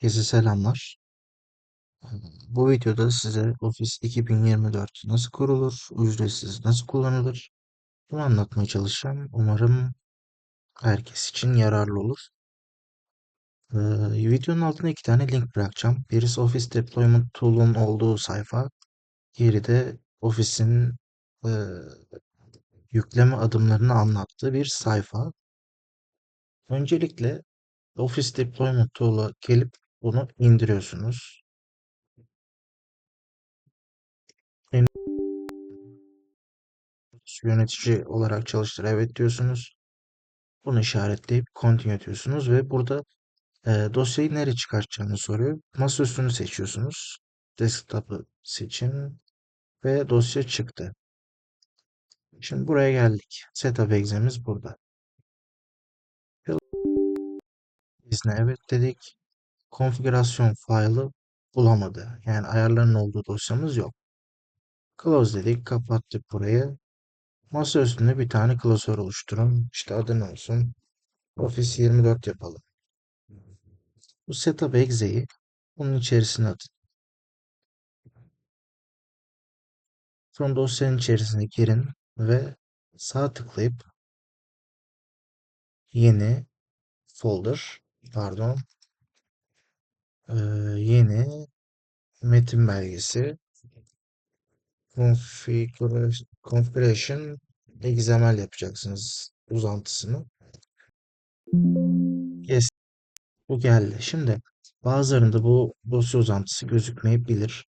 Herkese selamlar. Bu videoda size Office 2024 nasıl kurulur, ücretsiz nasıl kullanılır bunu anlatmaya çalışacağım. Umarım herkes için yararlı olur. Ee, videonun altına iki tane link bırakacağım. Birisi Office Deployment Tool'un olduğu sayfa. Diğeri de Office'in e, yükleme adımlarını anlattığı bir sayfa. Öncelikle Office Deployment Tool'a gelip bunu indiriyorsunuz. yönetici olarak çalıştır evet diyorsunuz. Bunu işaretleyip continue diyorsunuz ve burada e, dosyayı nereye çıkartacağını soruyor. Masaüstünü seçiyorsunuz. Desktop'ı seçin ve dosya çıktı. Şimdi buraya geldik. Setup exe'miz burada. İzne evet dedik. Konfigürasyon faili bulamadı. Yani ayarların olduğu dosyamız yok. Close dedik. Kapattık burayı. Masa üstünde bir tane klasör oluşturun. İşte adı ne olsun? Office 24 yapalım. Bu setup exe'yi bunun içerisine atın. Sonra dosyanın içerisine girin ve sağ tıklayıp yeni folder pardon ee, yeni metin belgesi configuration, configuration XML yapacaksınız uzantısını. Yes, bu geldi. Şimdi bazılarında bu dosya uzantısı gözükmeyebilir.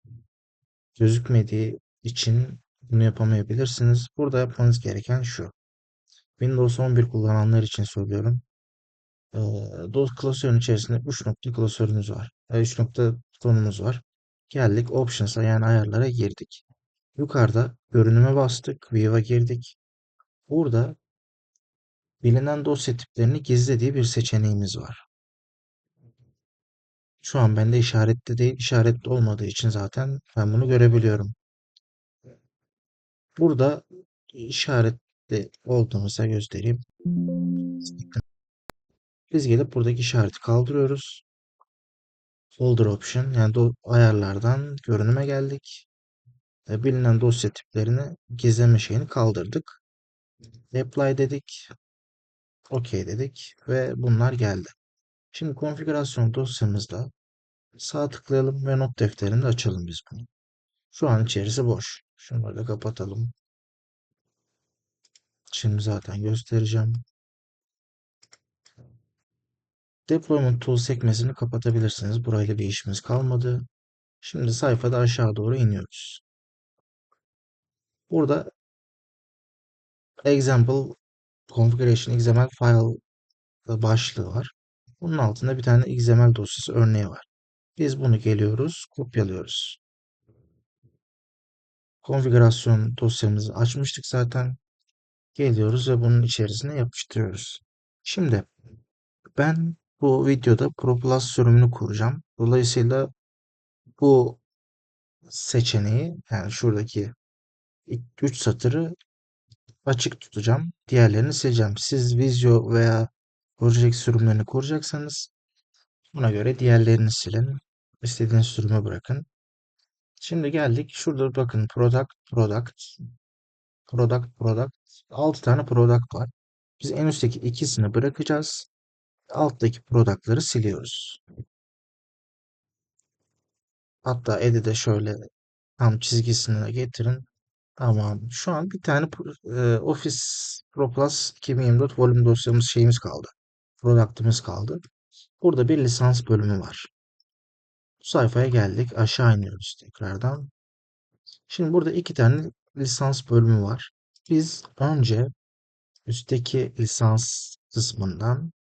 Gözükmediği için bunu yapamayabilirsiniz. Burada yapmanız gereken şu. Windows 11 kullananlar için söylüyorum. Ee, DOS klasörün içerisinde 3 nokta klasörümüz var. 3 nokta butonumuz var. Geldik Options'a yani ayarlara girdik. Yukarıda görünüme bastık. View'a girdik. Burada bilinen dosya tiplerini gizle diye bir seçeneğimiz var. Şu an bende işaretli değil. işaretli olmadığı için zaten ben bunu görebiliyorum. Burada işaretli olduğunu size göstereyim. Biz gelip buradaki işareti kaldırıyoruz. Folder Option yani ayarlardan görünüme geldik. E, bilinen dosya tiplerini gizleme şeyini kaldırdık. Apply dedik. OK dedik ve bunlar geldi. Şimdi konfigürasyon dosyamızda sağ tıklayalım ve not defterinde açalım biz bunu. Şu an içerisi boş. Şunları da kapatalım. Şimdi zaten göstereceğim. Deployment Tool sekmesini kapatabilirsiniz. Burayla bir işimiz kalmadı. Şimdi sayfada aşağı doğru iniyoruz. Burada Example Configuration XML File başlığı var. Bunun altında bir tane XML dosyası örneği var. Biz bunu geliyoruz, kopyalıyoruz. Konfigürasyon dosyamızı açmıştık zaten. Geliyoruz ve bunun içerisine yapıştırıyoruz. Şimdi ben bu videoda ProPlus sürümünü kuracağım. Dolayısıyla bu seçeneği yani şuradaki 3 satırı açık tutacağım. Diğerlerini sileceğim. Siz Visio veya Project sürümlerini kuracaksanız buna göre diğerlerini silin. İstediğiniz sürümü bırakın. Şimdi geldik. Şurada bakın product, product, product, product. 6 tane product var. Biz en üstteki ikisini bırakacağız. Alttaki product'ları siliyoruz. Hatta edit'e şöyle tam çizgisine getirin. Tamam. Şu an bir tane e, Office Pro Plus 2024 volüm dosyamız şeyimiz kaldı. Product'ımız kaldı. Burada bir lisans bölümü var. Bu sayfaya geldik. Aşağı iniyoruz tekrardan. Şimdi burada iki tane lisans bölümü var. Biz önce üstteki lisans kısmından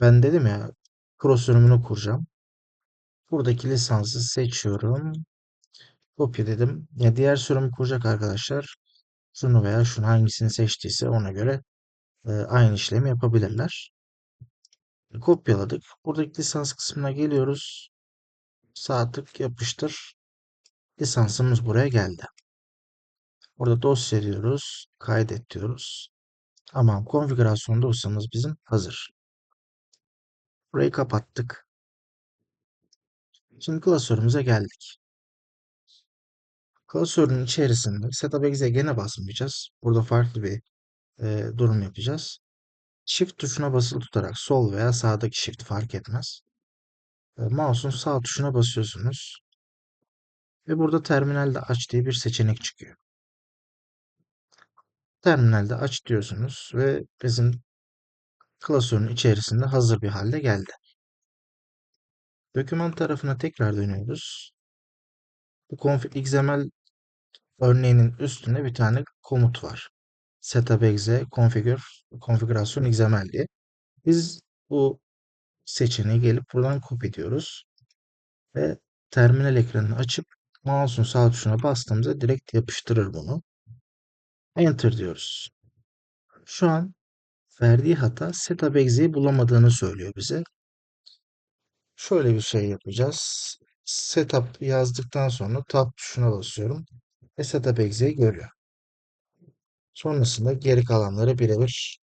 ben dedim ya pro sürümünü kuracağım. Buradaki lisansı seçiyorum. Kopya dedim. Ya diğer sürümü kuracak arkadaşlar şunu veya şunu hangisini seçtiyse ona göre e, aynı işlemi yapabilirler. Kopyaladık. Buradaki lisans kısmına geliyoruz. Sağ tık yapıştır. Lisansımız buraya geldi. Burada dosya diyoruz. Kaydet diyoruz. Tamam. Konfigürasyon dosyamız bizim hazır. Burayı kapattık. Şimdi klasörümüze geldik. Klasörün içerisinde Setup Exe'ye gene basmayacağız. Burada farklı bir e, durum yapacağız. Shift tuşuna basılı tutarak sol veya sağdaki shift fark etmez. E, mouse'un sağ tuşuna basıyorsunuz. Ve burada terminalde aç diye bir seçenek çıkıyor. Terminalde aç diyorsunuz ve bizim klasörün içerisinde hazır bir halde geldi. Doküman tarafına tekrar dönüyoruz. Bu config XML örneğinin üstünde bir tane komut var. Setup configure konfigürasyon XML diye. Biz bu seçeneği gelip buradan copy ediyoruz. Ve terminal ekranını açıp mouse'un sağ tuşuna bastığımızda direkt yapıştırır bunu. Enter diyoruz. Şu an verdiği hata setup exe'yi bulamadığını söylüyor bize. Şöyle bir şey yapacağız. Setup yazdıktan sonra tab tuşuna basıyorum. Ve setup exe'yi görüyor. Sonrasında geri kalanları birebir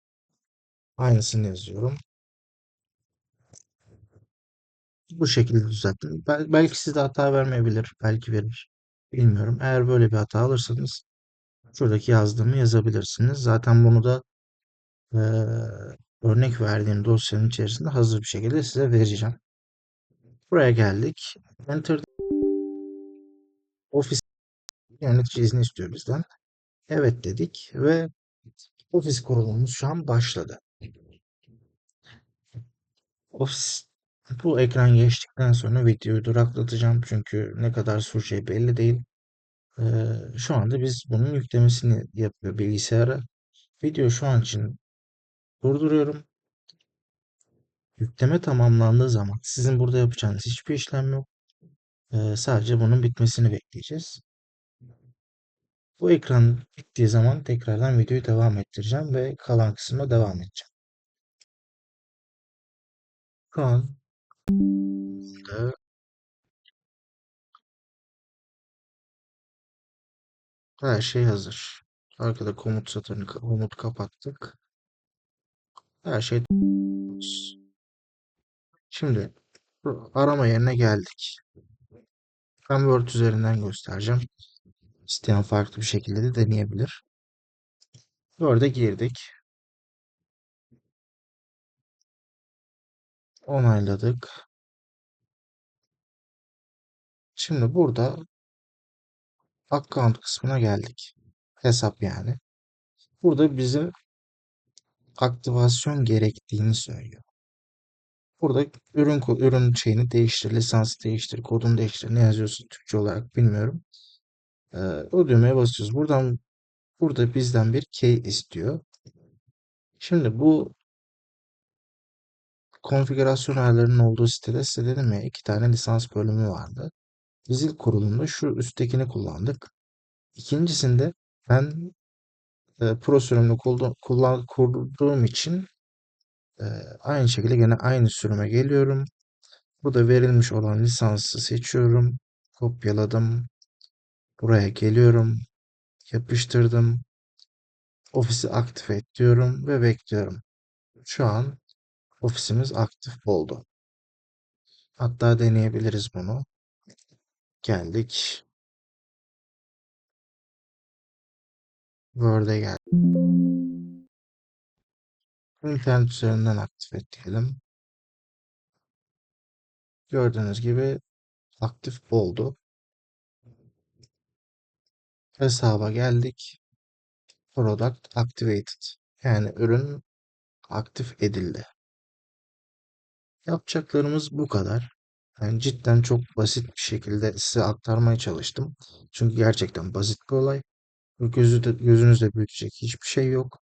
aynısını yazıyorum. Bu şekilde düzelttim. Bel belki size hata vermeyebilir. Belki verir. Bilmiyorum. Eğer böyle bir hata alırsanız şuradaki yazdığımı yazabilirsiniz. Zaten bunu da e, örnek verdiğim dosyanın içerisinde hazır bir şekilde size vereceğim. Buraya geldik. Enter ofis yönetici izni istiyor bizden. Evet dedik ve ofis kurulumumuz şu an başladı. Ofis bu ekran geçtikten sonra videoyu duraklatacağım çünkü ne kadar süreceği belli değil. Ee, şu anda biz bunun yüklemesini yapıyor bilgisayara. Video şu an için durduruyorum. Yükleme tamamlandığı zaman sizin burada yapacağınız hiçbir işlem yok. Ee, sadece bunun bitmesini bekleyeceğiz. Bu ekran bittiği zaman tekrardan videoyu devam ettireceğim ve kalan kısma devam edeceğim. Şu an her şey hazır. Arkada komut satırını komut kapattık. Her şey Şimdi arama yerine geldik. Word üzerinden göstereceğim. İsteyen farklı bir şekilde de deneyebilir. Word'e girdik. Onayladık. Şimdi burada account kısmına geldik. Hesap yani. Burada bize aktivasyon gerektiğini söylüyor. Burada ürün ürün şeyini değiştir, lisans değiştir, kodunu değiştir. Ne yazıyorsun Türkçe olarak bilmiyorum. Ee, o düğmeye basıyoruz. Buradan burada bizden bir key istiyor. Şimdi bu konfigürasyon ayarlarının olduğu sitede size dedim ya iki tane lisans bölümü vardı. Biz ilk kurulumda şu üsttekini kullandık. İkincisinde ben e, Pro sürümünü kullan, kurduğum için e, aynı şekilde gene aynı sürüme geliyorum. Burada verilmiş olan lisansı seçiyorum. Kopyaladım. Buraya geliyorum. Yapıştırdım. Ofisi aktif et diyorum ve bekliyorum. Şu an ofisimiz aktif oldu. Hatta deneyebiliriz bunu. Geldik. Word'e geldik. İnternet üzerinden aktif et diyelim. Gördüğünüz gibi aktif oldu. Hesaba geldik. Product activated. Yani ürün aktif edildi. Yapacaklarımız bu kadar. Yani cidden çok basit bir şekilde size aktarmaya çalıştım. Çünkü gerçekten basit bir olay. Gözü de, gözünüzde büyütecek hiçbir şey yok.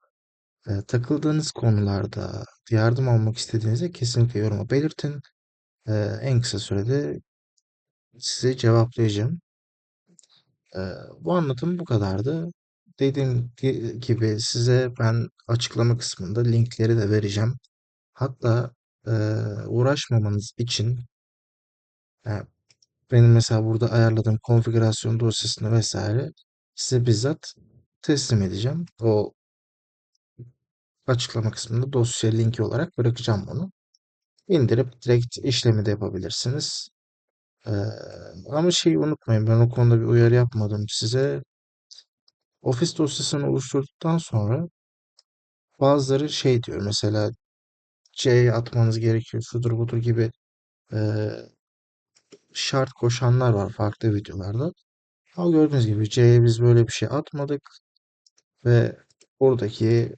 E, takıldığınız konularda yardım almak istediğinizde kesinlikle yoruma belirtin. E, en kısa sürede size cevaplayacağım. E, bu anlatım bu kadardı. Dediğim gibi size ben açıklama kısmında linkleri de vereceğim. Hatta e, uğraşmamanız için yani benim mesela burada ayarladığım konfigürasyon dosyasını vesaire size bizzat teslim edeceğim. O açıklama kısmında dosya linki olarak bırakacağım bunu. İndirip direkt işlemi de yapabilirsiniz. Ee, ama şeyi unutmayın ben o konuda bir uyarı yapmadım size. Ofis dosyasını oluşturduktan sonra bazıları şey diyor mesela C'ye atmanız gerekiyor şudur budur gibi e, şart koşanlar var farklı videolarda. Ama gördüğünüz gibi C'ye biz böyle bir şey atmadık ve oradaki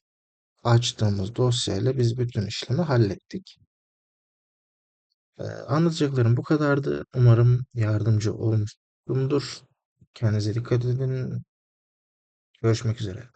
açtığımız dosyayla biz bütün işlemi hallettik. Ee, anlatacaklarım bu kadardı. Umarım yardımcı olmuşumdur. Kendinize dikkat edin. Görüşmek üzere.